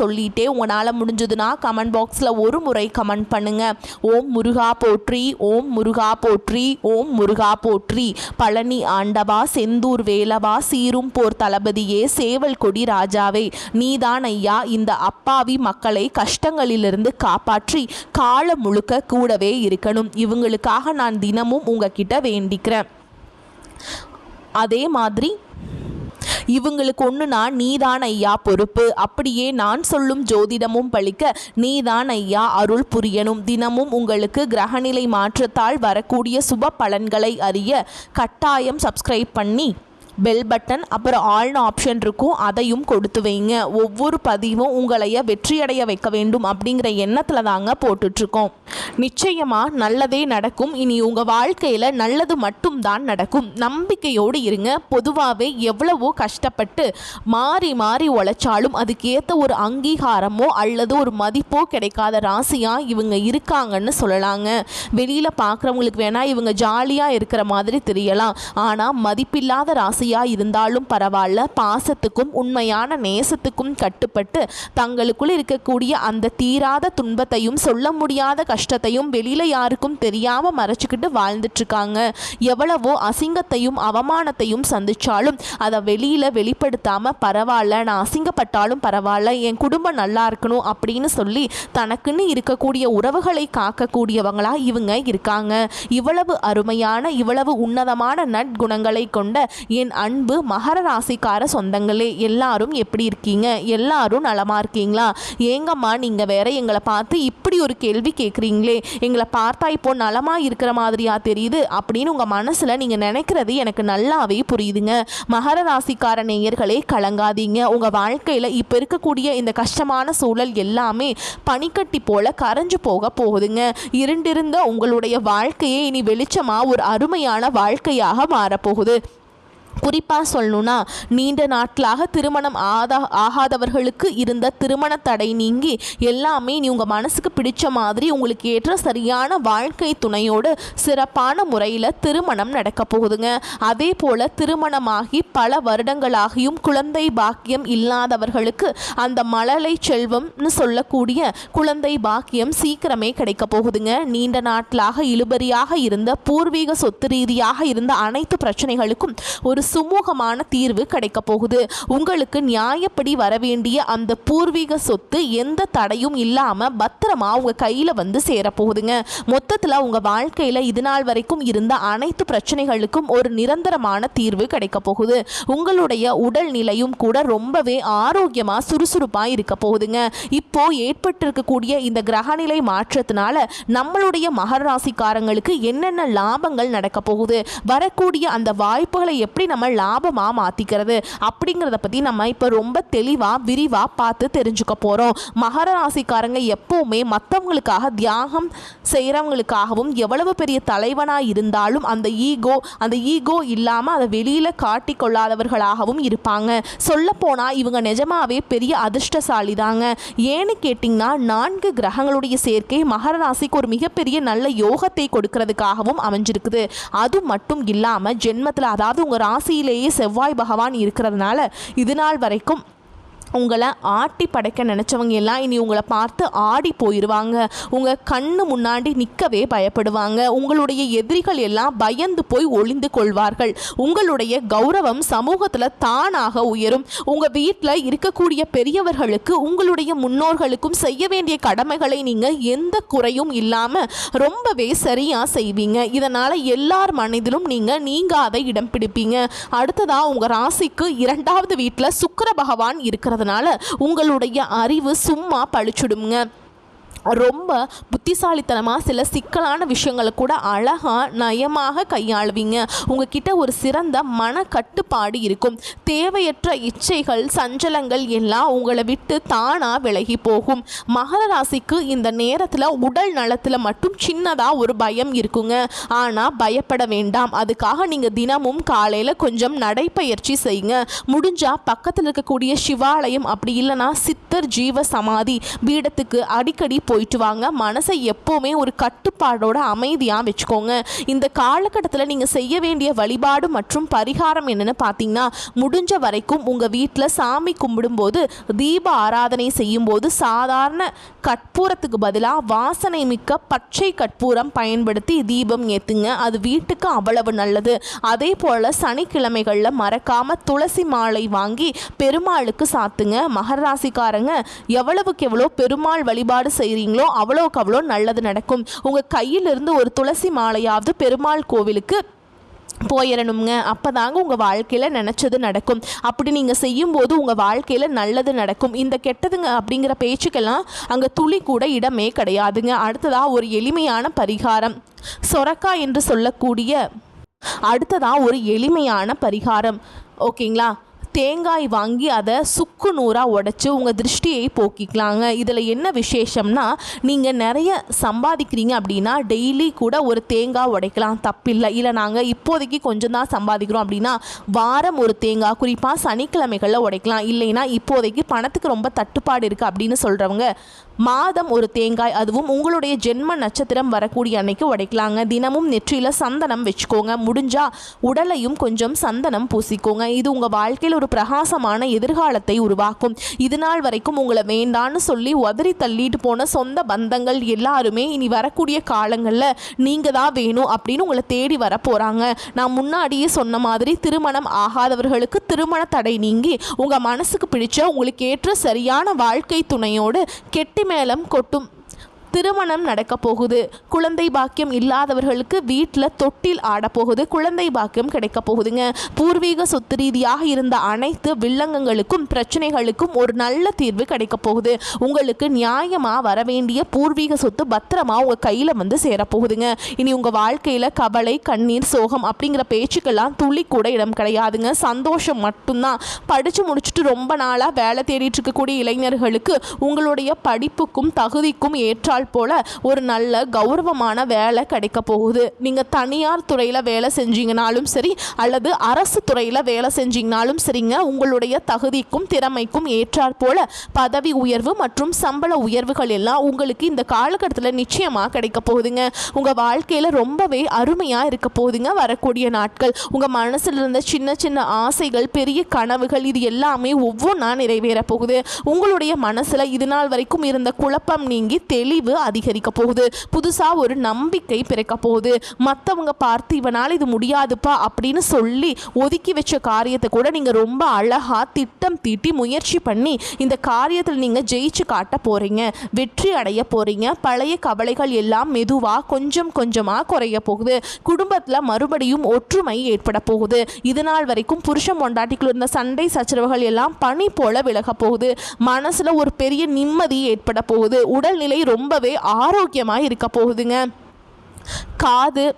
சொல்லிட்டே உங்களால் முடிஞ்சதுன்னா கமெண்ட் பாக்ஸில் ஒரு முறை கமெண்ட் பண்ணுங்க. ஓம் முருகா போற்றி ஓம் முருகா போற்றி ஓம் முருகா போற்றி. பழனி ஆண்டவா செந்தூர் வேலவா சீரும் போர் தளபதியே சேவல் கொடி ராஜாவே நீதான் ஐயா இந்த அப்பாவி மக்களை கஷ்டங்களிலிருந்து காப்பாற்றி காலம் முழுக்க கூடவே இருக்கணும். இவங்களுக்காக நான் தினமும் உங்ககிட்ட வேண்டிக்கிறேன். அதே மாதிரி இவங்களுக்கு ஒன்றுனா நீதான் ஐயா பொறுப்பு. அப்படியே நான் சொல்லும் ஜோதிடமும் பழிக்க நீதான் ஐயா அருள் புரியணும். தினமும் உங்களுக்கு கிரகநிலை மாற்றத்தால் வரக்கூடிய சுப பலன்களை அறிய கட்டாயம் சப்ஸ்கிரைப் பண்ணி பெல் பட்டன் அப்புறம் ஆள்னு ஆப்ஷன் இருக்கும் அதையும் கொடுத்து வைங்க. ஒவ்வொரு பதிவும் உங்களைய வெற்றியடைய வைக்க வேண்டும் அப்படிங்கிற எண்ணத்தில் தாங்க போட்டுட்ருக்கோம். நிச்சயமாக நல்லதே நடக்கும். இனி உங்கள் வாழ்க்கையில் நல்லது மட்டும்தான் நடக்கும். நம்பிக்கையோடு இருங்க. பொதுவாகவே எவ்வளவோ கஷ்டப்பட்டு மாறி மாறி உழைச்சாலும் அதுக்கேற்ற ஒரு அங்கீகாரமோ அல்லது ஒரு மதிப்போ கிடைக்காத ராசியாக இவங்க இருக்காங்கன்னு சொல்லலாங்க. வெளியில் பார்க்குறவங்களுக்கு வேணால் இவங்க ஜாலியாக இருக்கிற மாதிரி தெரியலாம். ஆனால் மதிப்பில்லாத ராசி ராசியாக இருந்தாலும் பரவாயில்ல. பாசத்துக்கும் உண்மையான நேசத்துக்கும் கட்டுப்பட்டு தங்களுக்குள் இருக்கக்கூடிய அந்த தீராத துன்பத்தையும் சொல்ல முடியாத கஷ்டத்தையும் வெளியில் யாருக்கும் தெரியாமல் மறைச்சிக்கிட்டு வாழ்ந்துட்டுருக்காங்க எவ்வளவோ அசிங்கத்தையும் அவமானத்தையும் சந்திச்சாலும் அதை வெளியில் வெளிப்படுத்தாமல் பரவாயில்ல நான் அசிங்கப்பட்டாலும் பரவாயில்ல என் குடும்பம் நல்லா இருக்கணும் அப்படின்னு சொல்லி தனக்குன்னு இருக்கக்கூடிய உறவுகளை காக்கக்கூடியவங்களாக இவங்க இருக்காங்க. இவ்வளவு அருமையான இவ்வளவு உன்னதமான நற்குணங்களை கொண்ட என் அன்பு மகர ராசிக்கார சொந்தங்களே எல்லாரும் எப்படி இருக்கீங்க? எல்லாரும் நலமா இருக்கீங்களா? ஏங்கம்மா நீங்கள் வேற எங்களை பார்த்து இப்படி ஒரு கேள்வி கேட்குறீங்களே எங்களை பார்த்தா இப்போ நலமா இருக்கிற மாதிரியா தெரியுது அப்படின்னு உங்கள் மனசில் நீங்கள் நினைக்கிறது எனக்கு நல்லாவே புரியுதுங்க. மகர ராசிக்கார நேயர்களே கலங்காதீங்க. உங்கள் வாழ்க்கையில் இப்போ இருக்கக்கூடிய இந்த கஷ்டமான சூழல் எல்லாமே பனிக்கட்டி போல கரைஞ்சு போக போகுதுங்க. இருண்டிருந்த உங்களுடைய வாழ்க்கையே இனி வெளிச்சமாக ஒரு அருமையான வாழ்க்கையாக மாறப்போகுது. குறிப்பாக சொல்லணும்னா நீண்ட நாட்களாக திருமணம் ஆதா ஆகாதவர்களுக்கு இருந்த திருமண தடை நீங்கி எல்லாமே நீ உங்கள் மனசுக்கு பிடிச்ச மாதிரி உங்களுக்கு ஏற்ற சரியான வாழ்க்கை துணையோடு சிறப்பான முறையில் திருமணம் நடக்க போகுதுங்க. அதே போல் திருமணமாகி பல வருடங்களாகியும் குழந்தை பாக்கியம் இல்லாதவர்களுக்கு அந்த மழலை செல்வம்னு சொல்லக்கூடிய குழந்தை பாக்கியம் சீக்கிரமே கிடைக்க போகுதுங்க. நீண்ட நாட்களாக இழுபறியாக இருந்த பூர்வீக சொத்து ரீதியாக இருந்த அனைத்து பிரச்சனைகளுக்கும் ஒரு சுமூகமான தீர்வு கிடைக்க போகுது. உங்களுக்கு நியாயப்படி வரவேண்டிய அந்த பூர்வீக சொத்து எந்த தடையும் இல்லாமல் பத்திரமா உங்கள் கையில் வந்து சேரப்போகுதுங்க மொத்தத்தில் உங்கள் வாழ்க்கையில் இது நாள் வரைக்கும் இருந்த அனைத்து பிரச்சனைகளுக்கும் ஒரு நிரந்தரமான தீர்வு கிடைக்க போகுது. உங்களுடைய உடல் நிலையும் கூட ரொம்பவே ஆரோக்கியமாக சுறுசுறுப்பாக இருக்க போகுதுங்க. இப்போ ஏற்பட்டிருக்கக்கூடிய இந்த கிரகநிலை மாற்றத்தினால நம்மளுடைய மகர ராசிக்காரங்களுக்கு என்னென்ன லாபங்கள் நடக்க போகுது? வரக்கூடிய அந்த வாய்ப்புகளை எப்படி நம்ம லாபமாக மாற்றிக்கிறது அப்படிங்கிறத பற்றி நம்ம இப்போ ரொம்ப தெளிவாக விரிவாக பார்த்து தெரிஞ்சுக்க போகிறோம் மகர ராசிக்காரங்க எப்போவுமே மற்றவங்களுக்காக தியாகம் செய்கிறவங்களுக்காகவும் எவ்வளவு பெரிய தலைவனாக இருந்தாலும் அந்த ஈகோ அந்த ஈகோ இல்லாமல் அதை வெளியில் காட்டி கொள்ளாதவர்களாகவும் இருப்பாங்க. சொல்லப்போனால் இவங்க நிஜமாவே பெரிய அதிர்ஷ்டசாலி தாங்க ஏன்னு கேட்டிங்கன்னா நான்கு கிரகங்களுடைய சேர்க்கை மகர ராசிக்கு ஒரு மிகப்பெரிய நல்ல யோகத்தை கொடுக்கறதுக்காகவும் அமைஞ்சிருக்குது. அது மட்டும் இல்லாமல் ஜென்மத்தில் அதாவது உங்கள் ராசி ராசியிலேயே செவ்வாய் பகவான் இருக்கிறதுனால இது நாள் வரைக்கும் உங்களை ஆட்டி படைக்க நினச்சவங்க எல்லாம் இனி உங்களை பார்த்து ஆடி போயிடுவாங்க உங்கள் கண்ணு முன்னாடி நிற்கவே பயப்படுவாங்க. உங்களுடைய எதிரிகள் எல்லாம் பயந்து போய் ஒளிந்து கொள்வார்கள். உங்களுடைய கௌரவம் சமூகத்தில் தானாக உயரும். உங்கள் வீட்டில் இருக்கக்கூடிய பெரியவர்களுக்கு உங்களுடைய முன்னோர்களுக்கும் செய்ய வேண்டிய கடமைகளை நீங்கள் எந்த குறையும் இல்லாமல் ரொம்பவே சரியாக செய்வீங்க. இதனால் எல்லார் மனதிலும் நீங்கள் நீங்காத இடம் பிடிப்பீங்க. அடுத்ததாக உங்கள் ராசிக்கு இரண்டாவது வீட்டில் சுக்கர பகவான் இருக்கிறதுனால உங்களுடைய அறிவு சும்மா பழிச்சுடுங்க ரொம்ப புத்திசாலித்தனமாக சில சிக்கலான விஷயங்களை கூட அழகாக நயமாக கையாளுவீங்க. உங்ககிட்ட ஒரு சிறந்த மன கட்டுப்பாடு இருக்கும். தேவையற்ற இச்சைகள் சஞ்சலங்கள் எல்லாம் உங்களை விட்டு தானாக விலகி போகும். மகர ராசிக்கு இந்த நேரத்தில் உடல் நலத்தில் மட்டும் சின்னதாக ஒரு பயம் இருக்குங்க. ஆனால் பயப்பட வேண்டாம். அதுக்காக நீங்கள் தினமும் காலையில் கொஞ்சம் நடைப்பயிற்சி செய்யுங்க. முடிஞ்சால் பக்கத்தில் இருக்கக்கூடிய சிவாலயம் அப்படி இல்லைன்னா சித்தர் ஜீவ சமாதி பீடத்துக்கு அடிக்கடி போயிட்டு வாங்க. மனசை எப்போவுமே ஒரு கட்டுப்பாடோட அமைதியாக வச்சுக்கோங்க. இந்த காலகட்டத்தில் நீங்கள் செய்ய வேண்டிய வழிபாடு மற்றும் பரிகாரம் என்னென்னு பார்த்தீங்கன்னா முடிஞ்ச வரைக்கும் உங்கள் வீட்டில் சாமி கும்பிடும்போது தீப ஆராதனை செய்யும்போது சாதாரண கற்பூரத்துக்கு பதிலாக வாசனை மிக்க பச்சை கற்பூரம் பயன்படுத்தி தீபம் ஏற்றுங்க அது வீட்டுக்கு அவ்வளவு நல்லது. அதே போல் சனிக்கிழமைகளில் மறக்காமல் துளசி மாலை வாங்கி பெருமாளுக்கு சாத்துங்க. மகராசிக்காரங்க எவ்வளவுக்கு எவ்வளோ பெருமாள் வழிபாடு செய்கிறீங்க செய்கிறீங்களோ அவ்வளோக்கு அவ்வளோ நல்லது நடக்கும். உங்கள் கையிலிருந்து ஒரு துளசி மாலையாவது பெருமாள் கோவிலுக்கு போயிடணுங்க அப்போ தாங்க உங்கள் வாழ்க்கையில் நினச்சது நடக்கும். அப்படி நீங்கள் செய்யும்போது உங்கள் வாழ்க்கையில் நல்லது நடக்கும். இந்த கெட்டதுங்க அப்படிங்கிற பேச்சுக்கெல்லாம் அங்கே துளி கூட இடமே கிடையாதுங்க. அடுத்ததாக ஒரு எளிமையான பரிகாரம். சொரக்கா என்று சொல்லக்கூடிய அடுத்ததாக ஒரு எளிமையான பரிகாரம். ஓகேங்களா? தேங்காய் வாங்கி அதை சுக்கு நூறாக உடச்சி உங்கள் திருஷ்டியை போக்கிக்கலாங்க. இதில் என்ன விசேஷம்னா நீங்கள் நிறைய சம்பாதிக்கிறீங்க அப்படின்னா டெய்லி கூட ஒரு தேங்காய் உடைக்கலாம். தப்பில்லை. இல்லை நாங்கள் இப்போதைக்கு கொஞ்சம் தான் சம்பாதிக்கிறோம் அப்படின்னா வாரம் ஒரு தேங்காய் குறிப்பாக சனிக்கிழமைகளில் உடைக்கலாம். இல்லைன்னா இப்போதைக்கு பணத்துக்கு ரொம்ப தட்டுப்பாடு இருக்குது அப்படின்னு சொல்கிறவங்க மாதம் ஒரு தேங்காய் அதுவும் உங்களுடைய ஜென்ம நட்சத்திரம் வரக்கூடிய அன்னைக்கு உடைக்கலாங்க. தினமும் நெற்றியில் சந்தனம் வச்சுக்கோங்க. முடிஞ்சா உடலையும் கொஞ்சம் சந்தனம் பூசிக்கோங்க. இது உங்கள் வாழ்க்கையில் ஒரு பிரகாசமான எதிர்காலத்தை உருவாக்கும். இது நாள் வரைக்கும் உங்களை வேண்டான்னு சொல்லி உதறி தள்ளிட்டு போன சொந்த பந்தங்கள் எல்லாருமே இனி வரக்கூடிய காலங்களில் நீங்கள் தான் வேணும் அப்படின்னு உங்களை தேடி வர போகிறாங்க நான் முன்னாடியே சொன்ன மாதிரி திருமணம் ஆகாதவர்களுக்கு திருமண தடை நீங்கி உங்கள் மனசுக்கு பிடிச்ச உங்களுக்கு ஏற்ற சரியான வாழ்க்கை துணையோடு கெட்டி மேளம் கொட்டும். திருமணம் நடக்க போகுது. குழந்தை பாக்கியம் இல்லாதவர்களுக்கு வீட்டில் தொட்டில் ஆடப்போகுது குழந்தை பாக்கியம் கிடைக்க போகுதுங்க. பூர்வீக சொத்து ரீதியாக இருந்த அனைத்து வில்லங்கங்களுக்கும் பிரச்சனைகளுக்கும் ஒரு நல்ல தீர்வு கிடைக்க போகுது. உங்களுக்கு நியாயமாக வர வேண்டிய பூர்வீக சொத்து பத்திரமா உங்கள் கையில் வந்து சேரப்போகுதுங்க இனி உங்கள் வாழ்க்கையில் கவலை கண்ணீர் சோகம் அப்படிங்கிற பேச்சுக்கெல்லாம் துளி கூட இடம் கிடையாதுங்க. சந்தோஷம் மட்டும்தான். படித்து முடிச்சுட்டு ரொம்ப நாளாக வேலை தேடிட்டு இருக்கக்கூடிய இளைஞர்களுக்கு உங்களுடைய படிப்புக்கும் தகுதிக்கும் ஏற்றால் போல ஒரு நல்ல கௌரவமான வேலை கிடைக்க போகுது. நீங்கள் தனியார் துறையில் வேலை செஞ்சீங்கனாலும் சரி அல்லது அரசு துறையில் வேலை செஞ்சீங்கனாலும் சரிங்க உங்களுடைய தகுதிக்கும் திறமைக்கும் ஏற்றாற் போல பதவி உயர்வு மற்றும் சம்பள உயர்வுகள் எல்லாம் உங்களுக்கு இந்த காலகட்டத்தில் நிச்சயமாக கிடைக்க போகுதுங்க. உங்கள் வாழ்க்கையில் ரொம்பவே அருமையாக இருக்க போகுதுங்க வரக்கூடிய நாட்கள். உங்கள் மனசில் இருந்த சின்ன சின்ன ஆசைகள் பெரிய கனவுகள் இது எல்லாமே ஒவ்வொன்றா நிறைவேற போகுது. உங்களுடைய மனசில் இது நாள் வரைக்கும் இருந்த குழப்பம் நீங்கி தெளிவு அதிகரிக்க போகுது. புதுசாக ஒரு நம்பிக்கை பிறக்க போகுது. மற்றவங்க பார்த்து இவனால் இது முடியாதுப்பா அப்படின்னு சொல்லி ஒதுக்கி வச்ச காரியத்தை கூட நீங்கள் ரொம்ப அழகாக திட்டம் தீட்டி முயற்சி பண்ணி இந்த காரியத்தில் நீங்கள் ஜெயிச்சு காட்ட போகிறீங்க வெற்றி அடைய போகிறீங்க பழைய கவலைகள் எல்லாம் மெதுவாக கொஞ்சம் கொஞ்சமாக குறைய போகுது. குடும்பத்தில் மறுபடியும் ஒற்றுமை ஏற்பட போகுது. இது நாள் வரைக்கும் புருஷன் பொண்டாட்டிக்குள்ள இருந்த சண்டை சச்சரவுகள் எல்லாம் பனி போல விலக போகுது. மனசில் ஒரு பெரிய நிம்மதி ஏற்பட போகுது. உடல்நிலை ரொம்பவே ஆரோக்கியமாக இருக்க போகுதுங்க. காது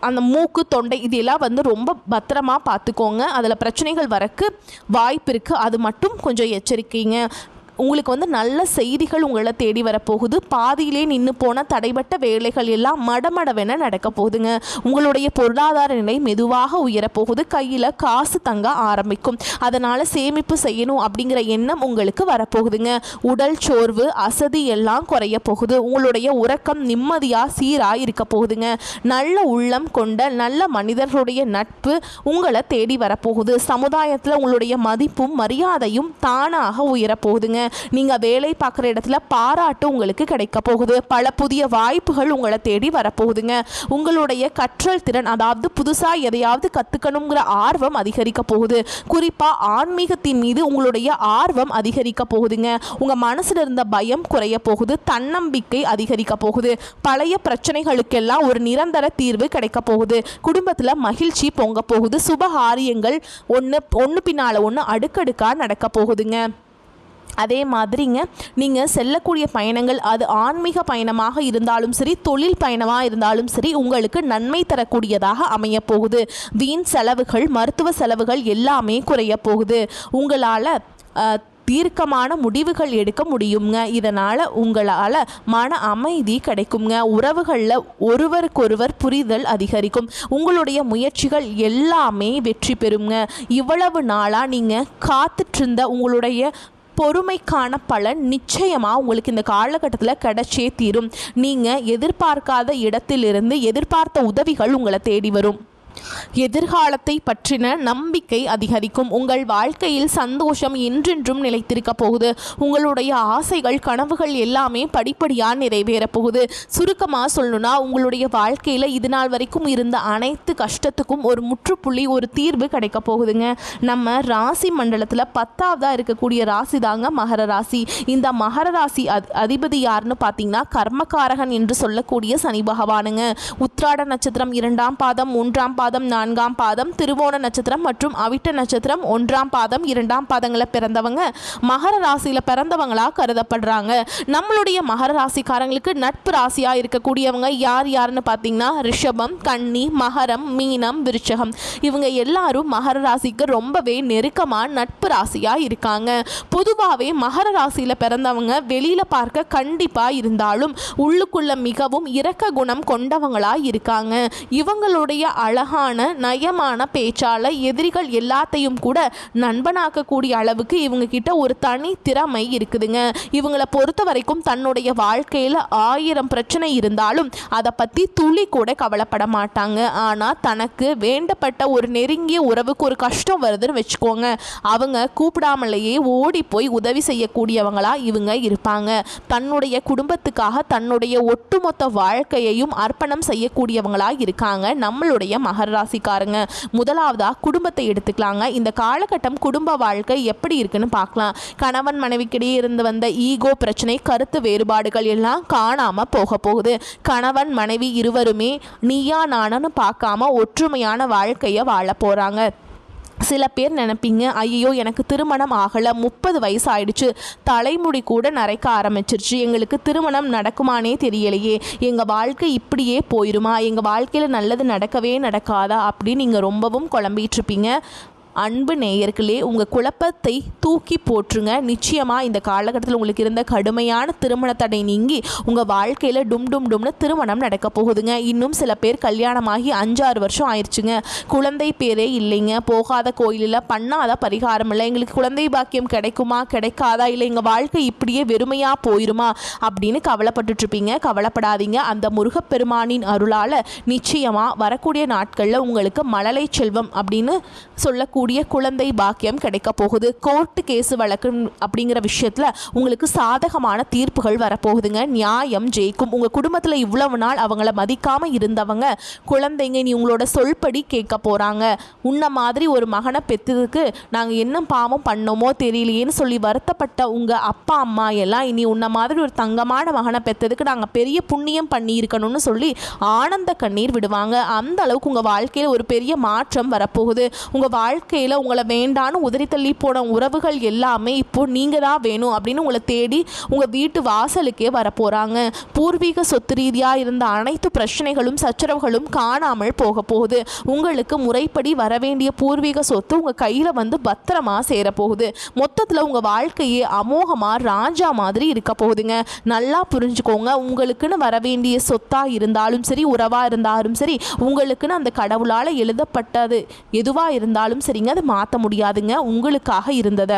அந்த மூக்கு தொண்டை இதெல்லாம் வந்து ரொம்ப பத்திரமா பார்த்துக்கோங்க. அதில் பிரச்சனைகள் வரக்கு வாய்ப்பு இருக்குது அது மட்டும் கொஞ்சம் எச்சரிக்கைங்க. உங்களுக்கு வந்து நல்ல செய்திகள் உங்களை தேடி வரப்போகுது. பாதியிலே நின்று போன தடைப்பட்ட வேலைகள் எல்லாம் மடமடவென நடக்க போகுதுங்க. உங்களுடைய பொருளாதார நிலை மெதுவாக உயரப்போகுது. கையில் காசு தங்க ஆரம்பிக்கும். அதனால் சேமிப்பு செய்யணும் அப்படிங்கிற எண்ணம் உங்களுக்கு வரப்போகுதுங்க. உடல் சோர்வு அசதி எல்லாம் குறைய போகுது. உங்களுடைய உறக்கம் நிம்மதியாக சீராக இருக்க போகுதுங்க. நல்ல உள்ளம் கொண்ட நல்ல மனிதர்களுடைய நட்பு உங்களை தேடி வரப்போகுது. சமுதாயத்தில் உங்களுடைய மதிப்பும் மரியாதையும் தானாக உயரப்போகுதுங்க. நீங்கள் வேலை பார்க்குற இடத்துல பாராட்டு உங்களுக்கு கிடைக்க போகுது. பல புதிய வாய்ப்புகள் உங்களை தேடி வரப்போகுதுங்க. உங்களுடைய கற்றல் திறன் அதாவது புதுசாக எதையாவது கற்றுக்கணுங்கிற ஆர்வம் அதிகரிக்க போகுது. குறிப்பாக ஆன்மீகத்தின் மீது உங்களுடைய ஆர்வம் அதிகரிக்க போகுதுங்க. உங்கள் மனசில் இருந்த பயம் குறைய போகுது. தன்னம்பிக்கை அதிகரிக்க போகுது. பழைய பிரச்சனைகளுக்கெல்லாம் ஒரு நிரந்தர தீர்வு கிடைக்க போகுது. குடும்பத்தில் மகிழ்ச்சி பொங்க போகுது. சுபகாரியங்கள் ஒன்று ஒன்று பின்னால் ஒன்று அடுக்கடுக்காக நடக்க போகுதுங்க. அதே மாதிரிங்க நீங்கள் செல்லக்கூடிய பயணங்கள் அது ஆன்மீக பயணமாக இருந்தாலும் சரி தொழில் பயணமாக இருந்தாலும் சரி உங்களுக்கு நன்மை தரக்கூடியதாக அமைய போகுது வீண் செலவுகள் மருத்துவ செலவுகள் எல்லாமே குறைய போகுது உங்களால் தீர்க்கமான முடிவுகள் எடுக்க முடியுங்க இதனால் உங்களால் மன அமைதி கிடைக்குங்க உறவுகளில் ஒருவருக்கொருவர் புரிதல் அதிகரிக்கும். உங்களுடைய முயற்சிகள் எல்லாமே வெற்றி பெறுங்க இவ்வளவு நாளாக நீங்கள் காத்துட்ருந்த உங்களுடைய பொறுமைக்கான பலன் நிச்சயமாக உங்களுக்கு இந்த காலகட்டத்தில் கிடைச்சே தீரும். நீங்கள் எதிர்பார்க்காத இடத்திலிருந்து எதிர்பார்த்த உதவிகள் உங்களை தேடி வரும். எதிர்காலத்தை பற்றின நம்பிக்கை அதிகரிக்கும். உங்கள் வாழ்க்கையில் சந்தோஷம் என்றென்றும் நிலைத்திருக்க போகுது. உங்களுடைய ஆசைகள் கனவுகள் எல்லாமே படிப்படியாக நிறைவேற போகுது. சுருக்கமாக சொல்லணும்னா உங்களுடைய வாழ்க்கையில் இது நாள் வரைக்கும் இருந்த அனைத்து கஷ்டத்துக்கும் ஒரு முற்றுப்புள்ளி ஒரு தீர்வு கிடைக்க போகுதுங்க. நம்ம ராசி மண்டலத்தில் பத்தாவதாக இருக்கக்கூடிய ராசி தாங்க மகர ராசி. இந்த மகர ராசி அதிபதி யாருன்னு பார்த்தீங்கன்னா கர்மகாரகன் என்று சொல்லக்கூடிய சனி பகவானுங்க. உத்ராட நட்சத்திரம் இரண்டாம் பாதம் மூன்றாம் பாதம் பாதம் நான்காம் பாதம் திருவோண நட்சத்திரம் மற்றும் அவிட்ட நட்சத்திரம் ஒன்றாம் பாதம் இரண்டாம் பாதங்களை பிறந்தவங்க. மகர ராசியில் பிறந்தவங்களாக கருதப்படுறாங்க. நம்மளுடைய மகர ராசிக்காரங்களுக்கு நட்பு ராசியாக இருக்கக்கூடியவங்க யார் யாருன்னு பார்த்தீங்கன்னா ரிஷபம் கன்னி மகரம் மீனம் விருச்சகம். இவங்க எல்லாரும் மகர ராசிக்கு ரொம்பவே நெருக்கமாக நட்பு ராசியாக இருக்காங்க. பொதுவாகவே மகர ராசியில் பிறந்தவங்க வெளியில் பார்க்க கண்டிப்பாக இருந்தாலும் உள்ளுக்குள்ள மிகவும் இரக்க குணம் கொண்டவங்களாக இருக்காங்க. இவங்களுடைய அழகான நயமான பேச்சால் எதிரிகள் எல்லாத்தையும் கூட நண்பனாக்கக்கூடிய அளவுக்கு இவங்க கிட்ட ஒரு தனி திறமை இருக்குதுங்க. இவங்களை பொறுத்த வரைக்கும் தன்னுடைய வாழ்க்கையில் ஆயிரம் பிரச்சனை இருந்தாலும் அதை பற்றி துளி கூட கவலைப்பட மாட்டாங்க. ஆனால் தனக்கு வேண்டப்பட்ட ஒரு நெருங்கிய உறவுக்கு ஒரு கஷ்டம் வருதுன்னு வச்சுக்கோங்க. அவங்க கூப்பிடாமலேயே ஓடி போய் உதவி செய்யக்கூடியவங்களா இவங்க இருப்பாங்க. தன்னுடைய குடும்பத்துக்காக தன்னுடைய ஒட்டுமொத்த வாழ்க்கையையும் அர்ப்பணம் செய்யக்கூடியவங்களா இருக்காங்க நம்மளுடைய மகர ராசிக்காரங்க. முதலாவதா குடும்பத்தை எடுத்துக்கலாங்க. இந்த காலகட்டம் குடும்ப வாழ்க்கை எப்படி இருக்குன்னு பார்க்கலாம். கணவன் மனைவிக்கிடையே இருந்து வந்த ஈகோ பிரச்சனை கருத்து வேறுபாடுகள் எல்லாம் காணாமல் போக போகுது. கணவன் மனைவி இருவருமே நீயா நானன்னு பார்க்காம ஒற்றுமையான வாழ்க்கையை வாழ போகிறாங்க சில பேர் நினைப்பீங்க ஐயோ எனக்கு திருமணம் ஆகலை முப்பது வயசு ஆயிடுச்சு தலைமுடி கூட நரைக்க ஆரம்பிச்சிருச்சு எங்களுக்கு திருமணம் நடக்குமானே தெரியலையே எங்கள் வாழ்க்கை இப்படியே போயிருமா எங்கள் வாழ்க்கையில் நல்லது நடக்கவே நடக்காதா அப்படின்னு நீங்கள் ரொம்பவும் குழம்பிகிட்ருப்பீங்க அன்பு நேயர்களே உங்கள் குழப்பத்தை தூக்கி போற்றுங்க. நிச்சயமாக இந்த காலகட்டத்தில் உங்களுக்கு இருந்த கடுமையான திருமண தடை நீங்கி உங்கள் வாழ்க்கையில் டும் டும் டும்னு திருமணம் நடக்க போகுதுங்க. இன்னும் சில பேர் கல்யாணமாகி அஞ்சாறு வருஷம் ஆயிடுச்சுங்க குழந்தை பேரே இல்லைங்க. போகாத கோயிலில் பண்ணாத பரிகாரம் இல்லை. எங்களுக்கு குழந்தை பாக்கியம் கிடைக்குமா கிடைக்காதா? இல்லை எங்கள் வாழ்க்கை இப்படியே வெறுமையாக போயிருமா? அப்படின்னு கவலைப்பட்டுட்ருப்பீங்க. கவலைப்படாதீங்க. அந்த முருகப்பெருமானின் அருளால் நிச்சயமாக வரக்கூடிய நாட்களில் உங்களுக்கு மழலை செல்வம் அப்படின்னு சொல்லக்கூடிய கூடிய குழந்தை பாக்கியம் கிடைக்க போகுது. கோர்ட்டு கேஸு வழக்கு அப்படிங்கிற விஷயத்தில் உங்களுக்கு சாதகமான தீர்ப்புகள் வரப்போகுதுங்க. நியாயம் ஜெயிக்கும். உங்கள் குடும்பத்தில் இவ்வளவு நாள் அவங்கள மதிக்காமல் இருந்தவங்க குழந்தைங்க நீ உங்களோட சொல்படி கேட்க போகிறாங்க உன்ன மாதிரி ஒரு மகனை பெற்றதுக்கு நாங்கள் என்ன பாவம் பண்ணோமோ தெரியலையேன்னு சொல்லி வருத்தப்பட்ட உங்கள் அப்பா அம்மா எல்லாம் இனி உன்ன மாதிரி ஒரு தங்கமான மகனை பெற்றதுக்கு நாங்கள் பெரிய புண்ணியம் பண்ணியிருக்கணும்னு சொல்லி ஆனந்த கண்ணீர் விடுவாங்க. அந்த அளவுக்கு உங்கள் வாழ்க்கையில் ஒரு பெரிய மாற்றம் வரப்போகுது. உங்கள் வாழ்க்கை வாழ்க்கையில் உங்களை வேண்டான்னு உதறி தள்ளி போன உறவுகள் எல்லாமே இப்போ நீங்கள் தான் வேணும் அப்படின்னு உங்களை தேடி உங்கள் வீட்டு வாசலுக்கே வரப்போகிறாங்க பூர்வீக சொத்து ரீதியாக இருந்த அனைத்து பிரச்சனைகளும் சச்சரவுகளும் காணாமல் போக போகுது. உங்களுக்கு முறைப்படி வரவேண்டிய பூர்வீக சொத்து உங்கள் கையில் வந்து பத்திரமாக சேரப்போகுது. மொத்தத்தில் உங்கள் வாழ்க்கையே அமோகமாக ராஜா மாதிரி இருக்க போகுதுங்க. நல்லா புரிஞ்சுக்கோங்க. உங்களுக்குன்னு வர வேண்டிய சொத்தாக இருந்தாலும் சரி உறவாக இருந்தாலும் சரி உங்களுக்குன்னு அந்த கடவுளால் எழுதப்பட்டது எதுவாக இருந்தாலும் சரி சரிங்க அது மாற்ற முடியாதுங்க. உங்களுக்காக இருந்ததை.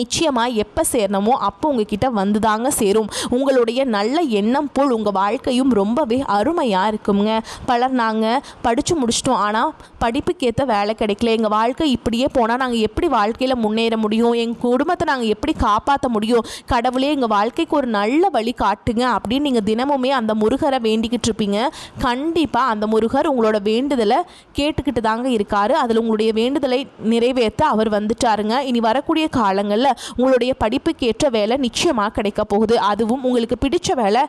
நிச்சயமாக எப்போ சேரணுமோ அப்போ உங்ககிட்ட வந்து தாங்க சேரும். உங்களுடைய நல்ல எண்ணம் போல் உங்கள் வாழ்க்கையும் ரொம்பவே அருமையாக இருக்குங்க. பலர் நாங்கள் படித்து முடிச்சிட்டோம். ஆனால் படிப்புக்கேற்ற வேலை கிடைக்கல. எங்கள் வாழ்க்கை இப்படியே போனால் நாங்கள் எப்படி வாழ்க்கையில் முன்னேற முடியும்? எங்கள் குடும்பத்தை நாங்கள் எப்படி காப்பாற்ற முடியும்? கடவுளே எங்கள் வாழ்க்கைக்கு ஒரு நல்ல வழி காட்டுங்க அப்படின்னு நீங்கள் தினமுமே அந்த முருகரை வேண்டிக்கிட்டு இருப்பீங்க. கண்டிப்பாக அந்த முருகர் உங்களோட வேண்டுதலை கேட்டுக்கிட்டு தாங்க இருக்கார். அதில் உங்களுடைய வேண்டுதலை நிறைவேற்ற அவர் வந்துட்டாருங்க. இனி வரக்கூடிய காலங்களில் நாட்களில் உங்களுடைய படிப்புக்கு ஏற்ற வேலை நிச்சயமாக கிடைக்க போகுது. அதுவும் உங்களுக்கு பிடிச்ச வேலை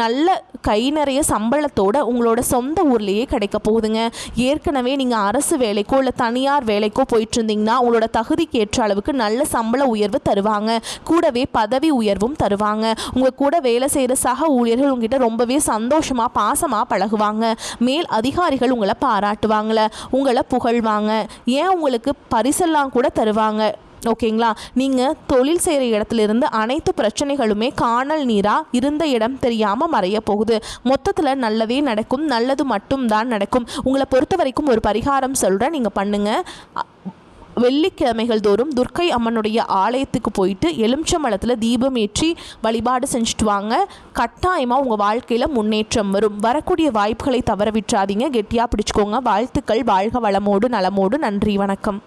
நல்ல கை நிறைய சம்பளத்தோட உங்களோட சொந்த ஊர்லேயே கிடைக்க போகுதுங்க. ஏற்கனவே நீங்கள் அரசு வேலைக்கோ இல்லை தனியார் வேலைக்கோ போயிட்டு இருந்தீங்கன்னா உங்களோட தகுதிக்கு ஏற்ற அளவுக்கு நல்ல சம்பள உயர்வு தருவாங்க. கூடவே பதவி உயர்வும் தருவாங்க. உங்கள் கூட வேலை செய்கிற சக ஊழியர்கள் உங்ககிட்ட ரொம்பவே சந்தோஷமாக பாசமாக பழகுவாங்க. மேல் அதிகாரிகள் உங்களை பாராட்டுவாங்கள உங்களை புகழ்வாங்க. ஏன் உங்களுக்கு பரிசெல்லாம் கூட தருவாங்க? ஓகேங்களா? நீங்கள் தொழில் செய்கிற இடத்துல இருந்து அனைத்து பிரச்சனைகளுமே காணல் நீராக இருந்த இடம் தெரியாமல் மறைய போகுது. மொத்தத்தில் நல்லதே நடக்கும் நல்லது மட்டும்தான் நடக்கும். உங்களை பொறுத்த வரைக்கும் ஒரு பரிகாரம் சொல்கிறேன் நீங்கள் பண்ணுங்கள் வெள்ளிக்கிழமைகள் தோறும் துர்க்கை அம்மனுடைய ஆலயத்துக்கு போயிட்டு எலுமிச்சம்பழத்தில் தீபம் ஏற்றி வழிபாடு செஞ்சுட்டு வாங்க. கட்டாயமாக உங்கள் வாழ்க்கையில் முன்னேற்றம் வரும். வரக்கூடிய வாய்ப்புகளை தவற விட்டுறாதீங்க. கெட்டியாக பிடிச்சிக்கோங்க. வாழ்த்துக்கள். வாழ்க வளமோடு நலமோடு. நன்றி. வணக்கம்.